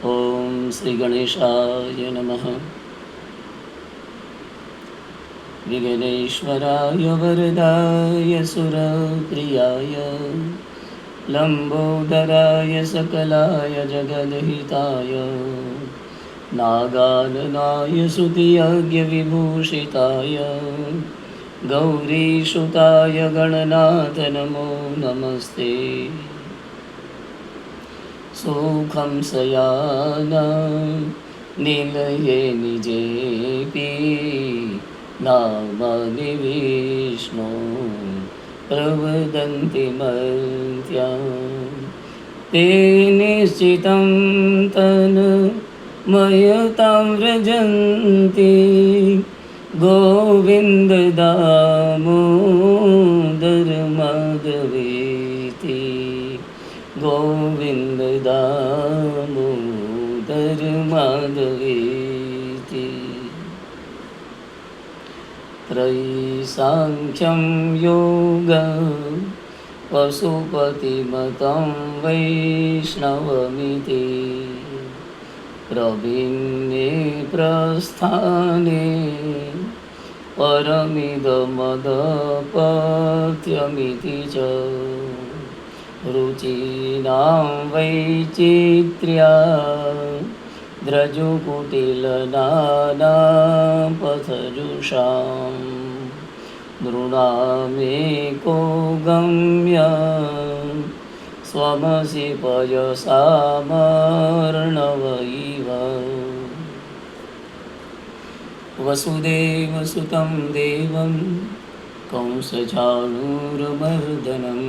ઓમ શ્રી ગણેશાય નમઃ વિઘ્નેશ્વરાય વરદાય સુરપ્રિયાય લંબોદરાય સકલાય જગદહિતાય નાગાનનાય સુતિયજ્ઞવિભૂષિતાય ગૌરીસુતાય ગણનાથ નમો નમસ્તે सुखं सयाना निलये निजेपि नामानि विष्णु प्रवदन्ति मर्त्या ते निश्चितं तन् मयतां व्रजन्ति। गोविन्द त्रयीसाङ्ख्यं योग पशुपतिमतं वैष्णवमिति प्रवीण्ये प्रस्थाने परमिदमदपथ्यमिति च रुचीनां वैचित्र्या દૃઢામેકો ગમ્ય સ્વમસી પયસા મર્ણવૈવ વસુદેવ સુતમ દેવમ કંસચાણૂરમર્દનમ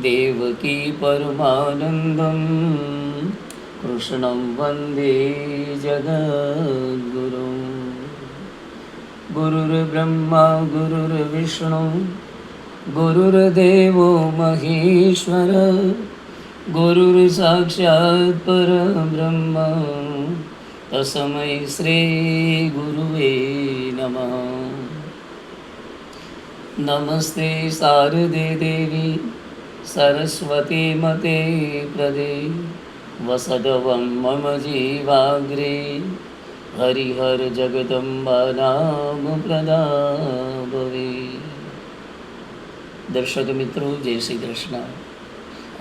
દેવકી પરમાનંદમ કૃષ્ણં વંદે જગદગુરુમ गुरुर्ब्रह्मा गुरुर्विष्णु गुरुर्देवो महेश्वर गुरुर्साक्षात् परब्रह्म तस्मै श्रीगुरुवे नमः नमस्ते शारदे देवी सरस्वती मते प्रदे वसदवं मम जीवाग्रे હરિહર જગદંબા નામ પ્રદાભવે દર્શક મિત્રો, જય શ્રી કૃષ્ણ.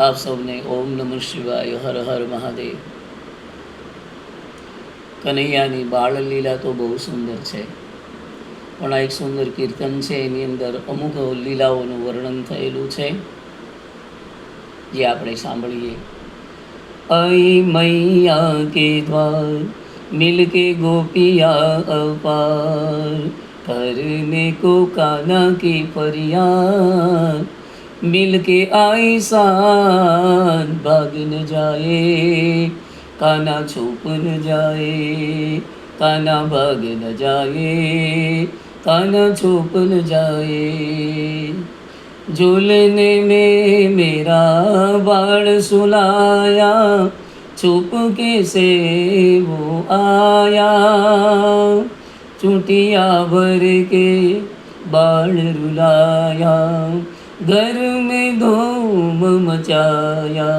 આપ સૌને ઓમ નમઃ શિવાય, હર હર મહાદેવ. કનૈયાની બાળલીલા તો બહુ સુંદર છે. પણ આ એક સુંદર કીર્તન છે, એની અંદર અમુક લીલાઓનું વર્ણન થયેલું છે. જે આપણે સાંભળીએ. અય મૈયા કે દ્વાર मिल के गोपिया अपार, करने को काना की फरियाद मिल के आई साथ भाग न जाए काना छुप न जाए काना भाग न जाए काना छुप न जाए। झूलने में मेरा बाण सुलाया छुप के से वो आया? चुटिया भर के बाण रुलाया, घर में धूम मचाया।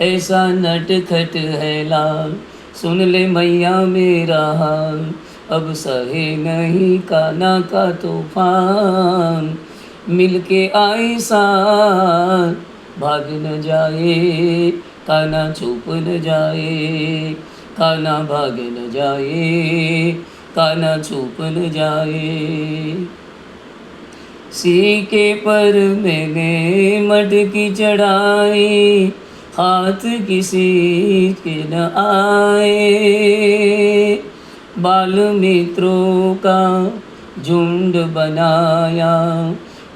ऐसा नटखट है लाल, सुन ले मैया मेरा हाल। अब सहे नहीं काना का तूफ़ान, मिलके आई साथ भाग न जाए काना छुप न जाए काना भाग न जाए काना छुप न जाए सीके पर मैंने मटकी चढ़ाई हाथ किसी के न आए बाल मित्रों का झुंड बनाया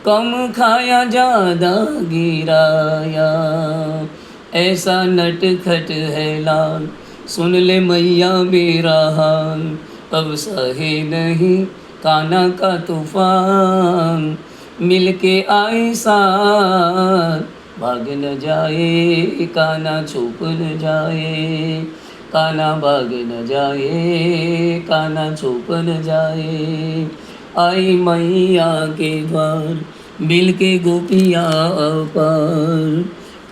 कम खाया ज्यादा गिराया ऐसा नटखट है लाल। सुन ले मैया मेरा हाल। अब सहे नहीं काना का तूफ़ान। मिलके आई साथ भाग न जाए, काना छुप न जाए। काना भाग न जाए, काना छुप न जाए। आई मैया के द्वार मिल के गोपिया पार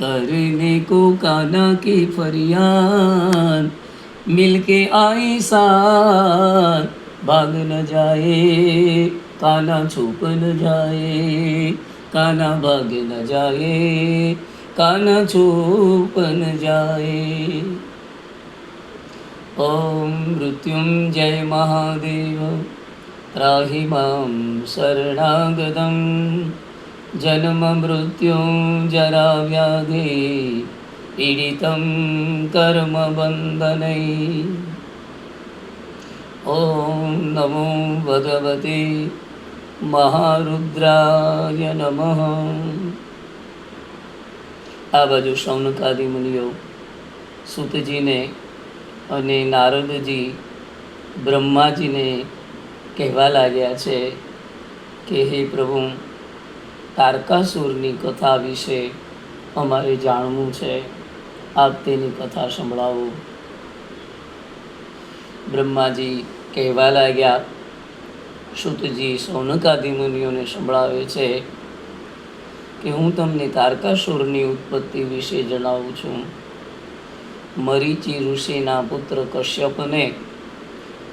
करने को काना की फरियाद मिलके आई साथ भाग न जाए, काना छुप न जाए, काना भाग न जाए, काना छुप न जाए। ओम ॐ मृत्युञ्जय महादेव, त्राहि माँ જન્મ મૃત્યુ જરા વ્યાધે, પીડિતમ કર્મ બંધનૈ. ઓમ નમો ભગવતે મહારુદ્રાય નમઃ. આ બાજુ સૌનકાદી મુનિઓ સુતજીને અને નારદજી બ્રહ્માજીને કહેવા લાગ્યા છે કે હે પ્રભુ તારકાસુરની કથા વિશે અમારે જાણવું છે. આપ તેની કથા સંભળાવો. બ્રહ્માજી કહેવા લાગ્યા શુતજી સૌનકાદિ મુનિઓને સંભળાવે છે કે હું તમને તારકાસુરની ઉત્પત્તિ વિશે જણાવું છું. મરીચી ઋષિના પુત્ર કશ્યપને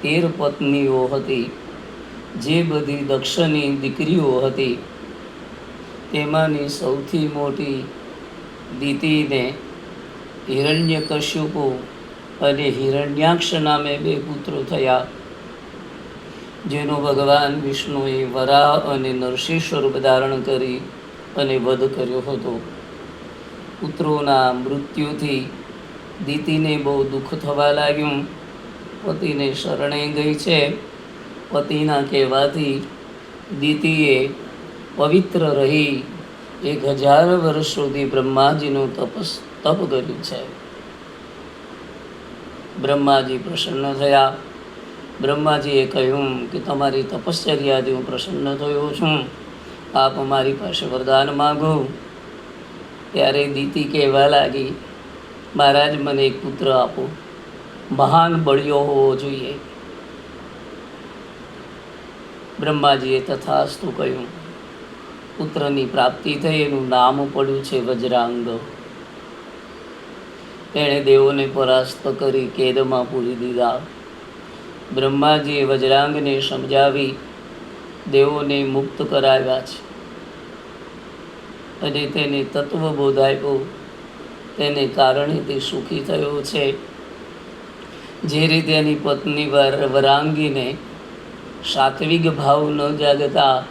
તેર પત્નીઓ હતી, જે બધી દક્ષની દીકરીઓ હતી. તેમાંની સૌથી મોટી દીતીને હિરણ્યકશ્યપુ અને હિરણ્યાક્ષ નામે બે પુત્રો થયા, જેનો ભગવાન વિષ્ણુએ વરાહ અને નરસિંહ સ્વરૂપ ધારણ કરી અને વધ કર્યો હતો. પુત્રોના મૃત્યુથી દીતીને બહુ દુઃખ થવા લાગ્યું. પતિને શરણે ગઈ છે. પતિના કહેવાથી દીતીએ પવિત્ર રહી એક હજાર વર્ષ સુધી બ્રહ્માજીનું તપસ તપ કર્યું છે. બ્રહ્માજી પ્રસન્ન થયા. બ્રહ્માજીએ કહ્યું કે તમારી તપશ્ચર્યાથી હું પ્રસન્ન થયો છું. આપ અમારી પાસે વરદાન માગો. ત્યારે દીતી કહેવા લાગી, મહારાજ, મને એક પુત્ર આપો. મહાન બળિયો હોવો જોઈએ. બ્રહ્માજીએ તથાસ્તુ કહ્યું પુત્રની પ્રાપ્તિ થઈ એનું નામ પડ્યું છે વજ્રાંગ. તેણે દેવોને પરાસ્ત કરી કેદમાં પૂરી દીધા. બ્રહ્માજીએ વજરાંગને સમજાવી દેવોને મુક્ત કરાવ્યા છે. અને તેને તત્વબોધ આપ્યો. તેને કારણે તે સુખી થયો છે. જે રીતે એની પત્ની વર વરાંગીને સાત્વિક ભાવ ન જાગતા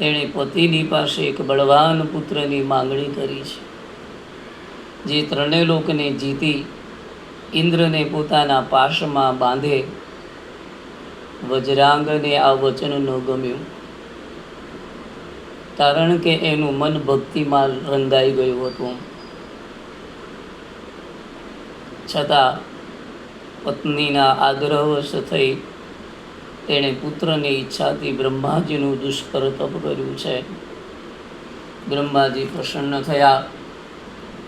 તેણે પતિની પાસે એક બળવાન પુત્રની માંગણી કરી છે. જે ત્રણેય લોકને જીતી, ઇન્દ્રને પોતાના પાશમાં બાંધે, વજરાંગને આ વચન ન ગમ્યું. કારણ કે એનું મન ભક્તિમાં રંગાઈ ગયું હતું. છતાં, પત્નીના આગ્રહવશ થઈ તેણે પુત્રની ઈચ્છાથી બ્રહ્માજીનું દુષ્કર તપ કર્યું છે. બ્રહ્માજી પ્રસન્ન થયા.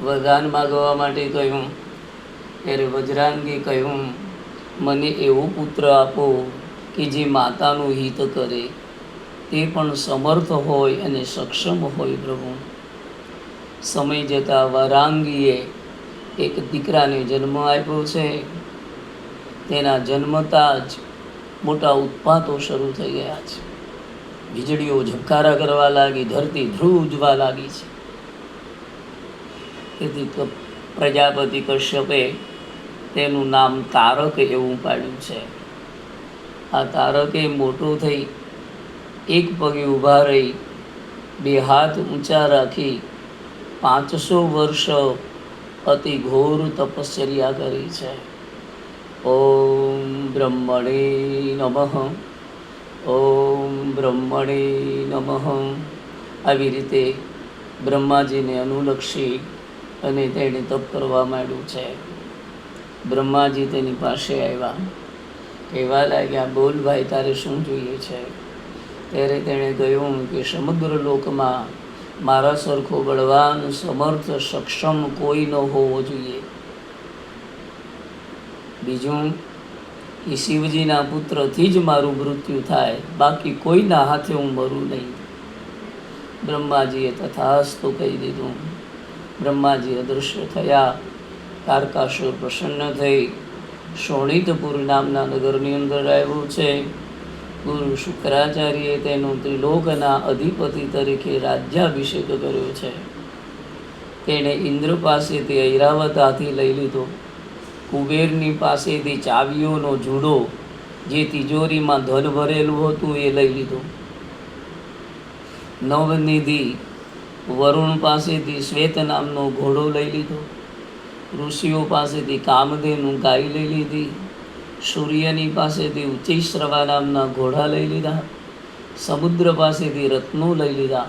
વરદાન માગવા માટે કહ્યું ત્યારે વજ્રાંગી, કહ્યું, મને એવો પુત્ર આપો કે જે માતાનું હિત કરે. તે પણ સમર્થ હોય અને સક્ષમ હોય પ્રભુ. સમય જતાં વરાંગીએ એક દીકરાને જન્મ આપ્યો છે. તેના જન્મતા જ મોટા ઉત્પાતો શરૂ થઈ ગયા છે. વીજળીઓ ઝબકારા કરવા લાગી, ધરતી ધ્રુજવા લાગી છે. તેથી પ્રજાપતિ કશ્યપે તેનું નામ તારક એવું પાડ્યું છે. આ તારકે મોટો થઈ, એક પગે ઊભા રહી, બે હાથ ઊંચા રાખી, પાંચસો વર્ષ અતિ ઘોર તપશ્ચર્યા કરી છે. ઓમ ब्रह्मणे नमः। ઓમ બ્રહ્મણે નમઃ આવી રીતે બ્રહ્માજીને અનુલક્ષી અને તેણે તપ કરવા માંડ્યું છે. બ્રહ્માજી તેની પાસે આવ્યા. કહેવા લાગ્યા, બોલ ભાઈ, તારે શું જોઈએ છે? ત્યારે તેણે કહ્યું કે સમગ્ર લોકમાં મારા સરખો બળવાન, સમર્થ, સક્ષમ કોઈ ન હોવો જોઈએ. બીજું કે શિવજીના પુત્રથી જ મારું મૃત્યુ થાય, બાકી કોઈના હાથે હું મરું નહીં. બ્રહ્માજીએ તથાસ્તુ કહી દીધું. બ્રહ્માજી અદૃશ્ય થયા. તારકાસુર પ્રસન્ન થઈ. શોણિતપુર નામના નગરની અંદર આવ્યું છે. ગુરુ શુક્રાચાર્યએ તેનું ત્રિલોકના અધિપતિ તરીકે રાજ્યાભિષેક કર્યો છે. તેણે ઇન્દ્ર પાસેથી ઐરાવત હાથી લઈ લીધો. કુબેરની પાસેથી ચાવીઓનો જુડો જે તિજોરીમાં ધન ભરેલું હતું એ લઈ લીધું. નવનિધિ વરુણ પાસેથી શ્વેત નામનો ઘોડો લઈ લીધો. ઋષિઓ પાસેથી કામદેવનું ગાય લઈ લીધી. સૂર્યની પાસેથી ઉચિશ્રવા નામના ઘોડા લઈ લીધા. સમુદ્ર પાસેથી રત્નો લઈ લીધા.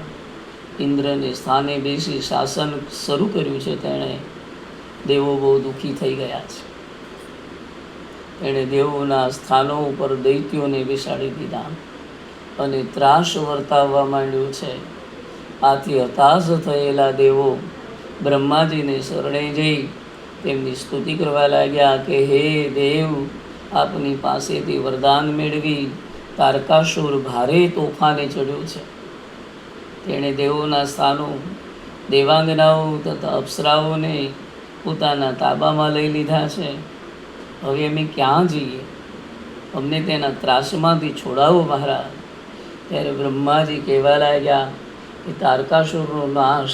ઇન્દ્રને સ્થાને બેસી શાસન શરૂ કર્યું છે તેણે. દેવો બહુ દુઃખી થઈ ગયા છે. એણે દેવોના સ્થાનો ઉપર દૈત્યોને બેસાડી દીધા અને ત્રાસ વર્તાવવા માંડ્યો છે. આથી હતાશ થયેલા દેવો બ્રહ્માજીને શરણે જઈ તેમની સ્તુતિ કરવા લાગ્યા કે, હે દેવ, આપની પાસેથી વરદાન મેળવી તારકાસુર ભારે તોફાને ચડ્યો છે. તેણે દેવોના સ્થાનો, દેવાંગનાઓ તથા અપ્સરાઓને પોતાના તાબામાં લઈ લીધા છે. હવે અમે ક્યાં જઈએ? અમને તેના ત્રાસમાંથી છોડાવો મહારાજ. ત્યારે બ્રહ્માજી કહેવા લાગ્યા કે તારકાસુરનો નાશ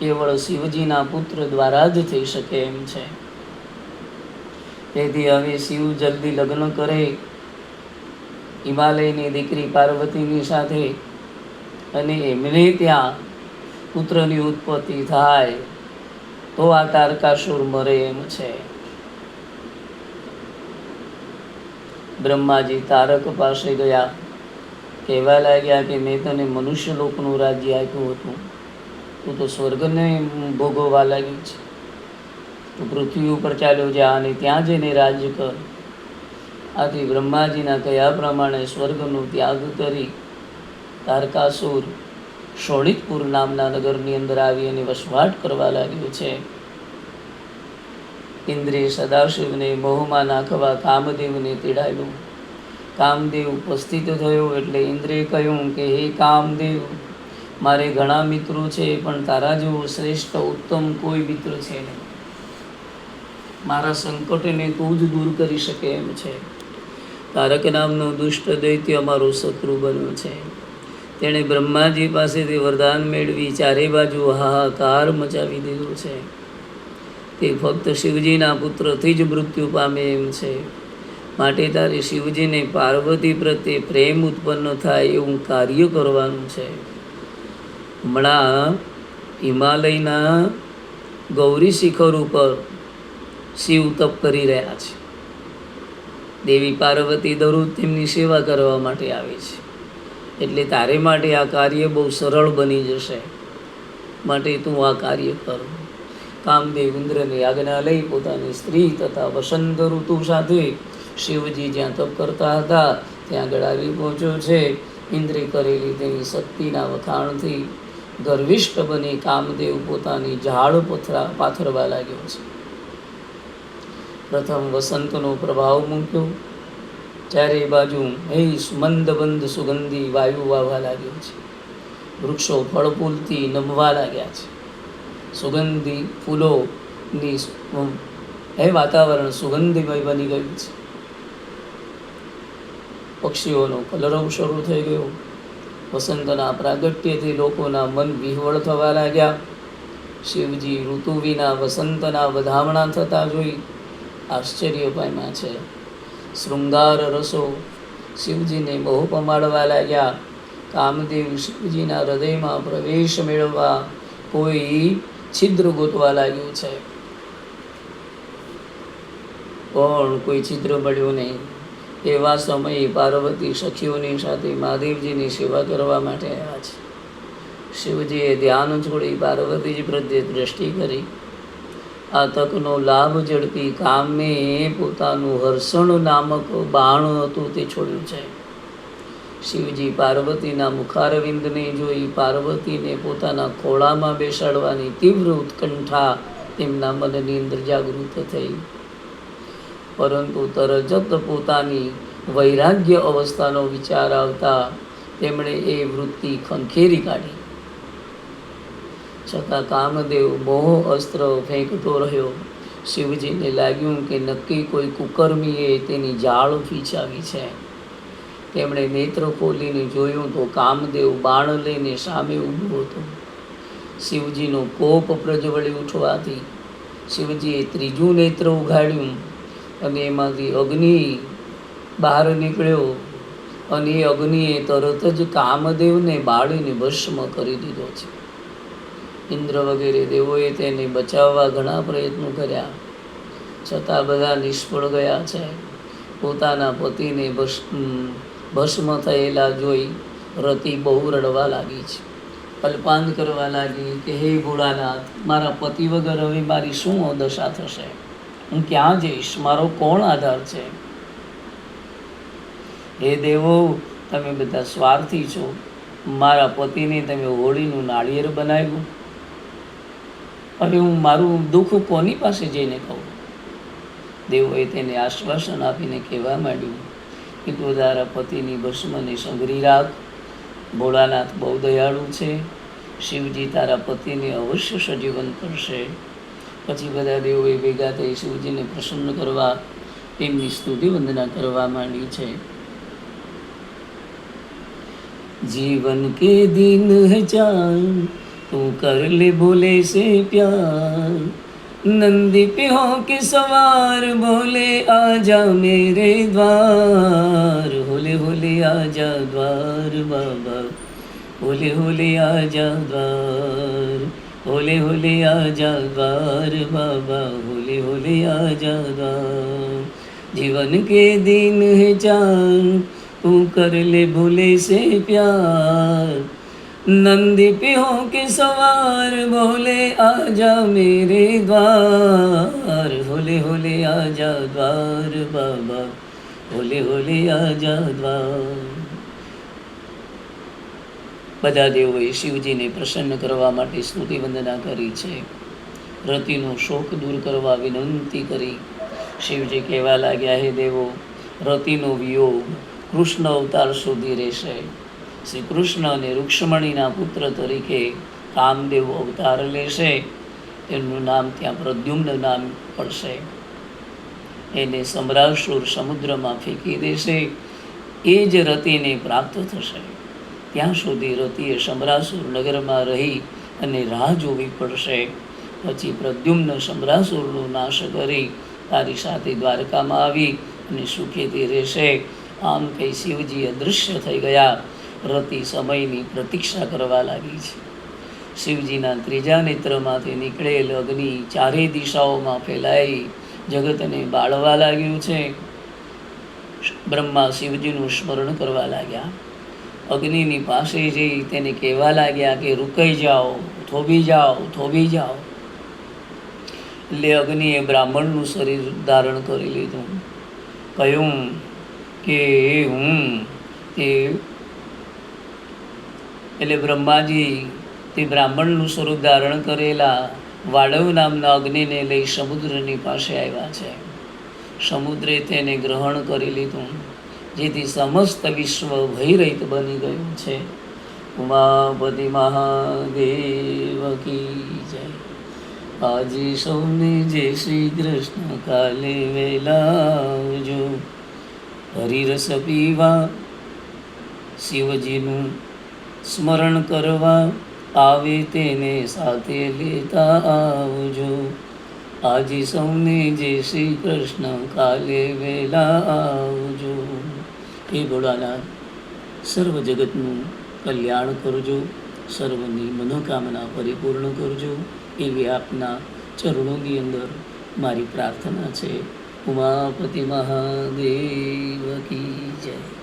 કેવળ શિવજીના પુત્ર દ્વારા જ થઈ શકે એમ છે. તેથી હવે શિવ જલ્દી લગ્ન કરે. હિમાલયની દીકરી પાર્વતીની સાથે અને એમને ત્યાં પુત્રની ઉત્પત્તિ થાય તો આ તારકાસુર મરે એમ છે. બ્રહ્માજી તારક પાસે ગયા. કહેવા લાગ્યા કે મેં તને મનુષ્ય લોકનું રાજ્ય આપ્યું હતું. તું તો સ્વર્ગને ભોગવવા લાગ્યું છે. તું પૃથ્વી ઉપર ચાલ્યો જા અને ત્યાં જઈને રાજ્ય કર. આથી બ્રહ્માજીના કયા પ્રમાણે સ્વર્ગનો ત્યાગ કરી તારકાસુર, શોણિતપુર નામના નગરની અંદર આવી અને વસવાટ કરવા લાગ્યો છે. ઇન્દ્રે સદાશિવને બહુમાં નાખવા કામદેવને તેડાયું. કામદેવ ઉપસ્થિત થયો એટલે ઇન્દ્રે કહ્યું કે, હે કામદેવ, મારે ઘણા મિત્રો છે, પણ તારા જેવો શ્રેષ્ઠ ઉત્તમ કોઈ મિત્ર છે નહીં. મારા સંકટને તું જ દૂર કરી શકે એમ છે. તારક નામનો દુષ્ટ દૈત્ય અમારો શત્રુ બન્યો છે. તેણે બ્રહ્માજી પાસેથી વરદાન મેળવી ચારે બાજુ હાહાકાર મચાવી દીધો છે. તે ફક્ત શિવજીના પુત્રથી જ મૃત્યુ પામે એમ છે. માટે તારે શિવજીને પાર્વતી પ્રત્યે પ્રેમ ઉત્પન્ન થાય એવું કાર્ય કરવાનું છે. હમણાં હિમાલયના ગૌરી શિખર ઉપર શિવ તપ કરી રહ્યા છે. દેવી પાર્વતી દરરોજ તેમની સેવા કરવા માટે આવે છે. એટલે તારે માટે આ કાર્ય બહુ સરળ બની જશે. માટે તું આ કાર્ય કર. કામદેવ ઇન્દ્રની આજ્ઞા લઈ પોતાની સ્ત્રી તથા વસંત ઋતુ સાથે શિવજી જ્યાં તપ કરતા હતા, ત્યાં આગળ આવી પહોંચ્યો છે. ઇન્દ્રે કરેલી તેની શક્તિના વખાણથી ગર્વિષ્ઠ બની કામદેવ પોતાની ઝાડ પથરા પાથરવા લાગ્યો છે. પ્રથમ વસંતનો પ્રભાવ મૂક્યો. ચારે બાજુ હે મંદબંધ સુગંધી વાયુ વાવા લાગ્યો છે. વૃક્ષો ફળ ફૂલથી નમવા લાગ્યા છે. સુગંધી ફૂલોની એ વાતાવરણ સુગંધીમય બની ગયું છે. પક્ષીઓનો કલરવ શરૂ થઈ ગયો. વસંતના પ્રાગટ્યથી લોકોના મન વિહવળ થવા લાગ્યા. શિવજી ઋતુ વિના વસંતના વધામણા થતા જોઈ આશ્ચર્ય પામ્યા છે. શૃંગાર રસો શિવજીને બહુ પમાડવા લાગ્યા. કામદેવ શિવજીના હૃદયમાં પ્રવેશ મેળવવા કોઈ છિદ્ર ગોતવા લાગ્યું છે. પણ કોઈ છિદ્ર મળ્યું નહીં. એવા સમયે પાર્વતી સખીઓની સાથે મહાદેવજીની સેવા કરવા માટે આવ્યા છે. શિવજીએ ધ્યાન છોડી પાર્વતીજી પ્રત્યે દ્રષ્ટિ કરી. આ તકનો લાભ ઝડપી કામે પોતાનું હર્ષણ નામક બાણું હતું તે છોડ્યું છે. શિવજી પાર્વતીના મુખારવિંદને જોઈ પાર્વતીને પોતાના ખોળામાં બેસાડવાની તીવ્ર ઉત્કંઠા તેમના મનની અંદર જાગૃત થઈ. પરંતુ તરત પોતાની વૈરાગ્ય અવસ્થાનો વિચાર આવતા તેમણે એ વૃત્તિ ખંખેરી કાઢી. છતાં કામદેવ મોહ અસ્ત્ર ફેંકતો રહ્યો. શિવજીને લાગ્યું કે નક્કી કોઈ કુકર્મીએ તેની જાળ ફીંચાવી છે. તેમણે નેત્ર ખોલીને જોયું તો કામદેવ બાણ લઈને સામે ઊભો હતો. શિવજીનો કોપ પ્રજ્વળી ઉઠવાથી શિવજીએ ત્રીજું નેત્ર ઉઘાડ્યું અને એમાંથી અગ્નિ બહાર નીકળ્યો અને એ અગ્નિએ તરત જ કામદેવને બાળીને ભસ્મ કરી દીધો છે. ઇન્દ્ર વગેરે દેવોએ તેને બચાવવા ઘણા પ્રયત્નો કર્યા. છતાં બધા નિષ્ફળ ગયા છે. પોતાના પતિને ભસ્મ ભસ્મ થયેલા જોઈ રતિ બહુ રડવા લાગી છે. કલ્પાંત કરવા લાગી કે, હે ભોળાનાથ, મારા પતિ વગર હવે મારી શું દશા થશે? હું ક્યાં જઈશ? મારો કોણ આધાર છે? હે દેવો, તમે બધા સ્વાર્થી છો. મારા પતિને તમે હોળીનું નાળિયેર બનાવ્યું. હવે હું મારું દુઃખ કોની પાસે જઈને કહું? દેવોએ તેને આશ્વાસન આપીને કહેવા માંડ્યું મિત્રો તારા પતિની ભસ્મની સંગરી રાખ ભોળાનાથ બહુ દયાળુ છે. શિવજી તારા પતિને અવશ્ય સજીવન કરશે. પછી બધા દેવોએ ભેગા થઈ શિવજીને પ્રસન્ન કરવા, તેમની સ્તુતિ વંદના કરવા માંડી છે. જીવન કે દિન હે ચાંદ, તું કર લે ભોલે સે પ્યાર नंदी पे हो के सवार बोले आजा मेरे द्वार। होले होले आजा द्वार, बाबा। होले होले आजा द्वार। होले होले आजा द्वार, बाबा। होले होले आजा द्वार। जीवन के दिन है चार तू कर ले भोले से प्यार। नंदी पे हो के सवार बोले आजा मेरे द्वार होले होले आजा द्वार बाबा होले होले आजा દ્વાર બધા દેવોએ શિવજીને પ્રસન્ન કરવા માટે સ્તુતિ વંદના કરી છે રતિનો શોક દૂર કરવા વિનંતી કરી શિવજી કહેવા લાગ્યા હે દેવો રતિનો વિયોગ કૃષ્ણ અવતાર સુધી રહેશે શ્રી કૃષ્ણ અને રૂક્ષ્મણીના પુત્ર તરીકે કામદેવ અવતાર લેશે. તેમનું નામ ત્યાં પ્રદ્યુમ્ન નામ પડશે. એને સમ્રાસુર સમુદ્રમાં ફેંકી દેશે. એ જ રતિને પ્રાપ્ત થશે. ત્યાં સુધી રતિએ સમરાસુર નગરમાં રહી અને રાહ જોવી પડશે. પછી પ્રદ્યુમ્ન સમરાસુરનો નાશ કરી તારી સાથે દ્વારકામાં આવી અને સુખેથી રહેશે. આમ કહી શિવજી અદૃશ્ય થઈ ગયા. રતિ સમયની પ્રતીક્ષા કરવા લાગી છે. શિવજીના ત્રીજા નેત્રમાંથી નીકળેલ અગ્નિ ચારે દિશાઓમાં ફેલાઈ જગતને બાળવા લાગ્યું છે. બ્રહ્મા શિવજીનું સ્મરણ કરવા લાગ્યા. અગ્નિની પાસે જઈ તેને કહેવા લાગ્યા કે, રૂકાઈ જાઓ, થોભી જાઓ થોભી જાઓ. એટલે અગ્નિએ બ્રાહ્મણનું શરીર ધારણ કરી લીધું. કહ્યું કે હું, તે એટલે બ્રહ્માજી તે બ્રાહ્મણનું સ્વરૂપ ધારણ કરેલા વાડવ નામના અગ્નિને લઈ સમુદ્રની પાસે આવ્યા છે. સમુદ્રે તેને ગ્રહણ કરી લીધું, જેથી સમસ્ત વિશ્વ ભયરહિત બની ગયું છે. ઉમાપતિ મહાદેવ કી જય. આજે સૌને જય શ્રી કૃષ્ણ. કાલે વેલા આવજો હરિરસ પીવા. શિવજીનું સ્મરણ કરવા આવે તેને સાથે લેતા આવજો. આજે સૌને જય શ્રી કૃષ્ણ, કાલે વેલા આવજો. હે ભોળાનાથ, સર્વ જગતનું કલ્યાણ કરજો. સર્વની મનોકામના પરિપૂર્ણ કરજો. એવી આપના ચરણોની અંદર મારી પ્રાર્થના છે. ઉમાપતિ મહાદેવ કી જય.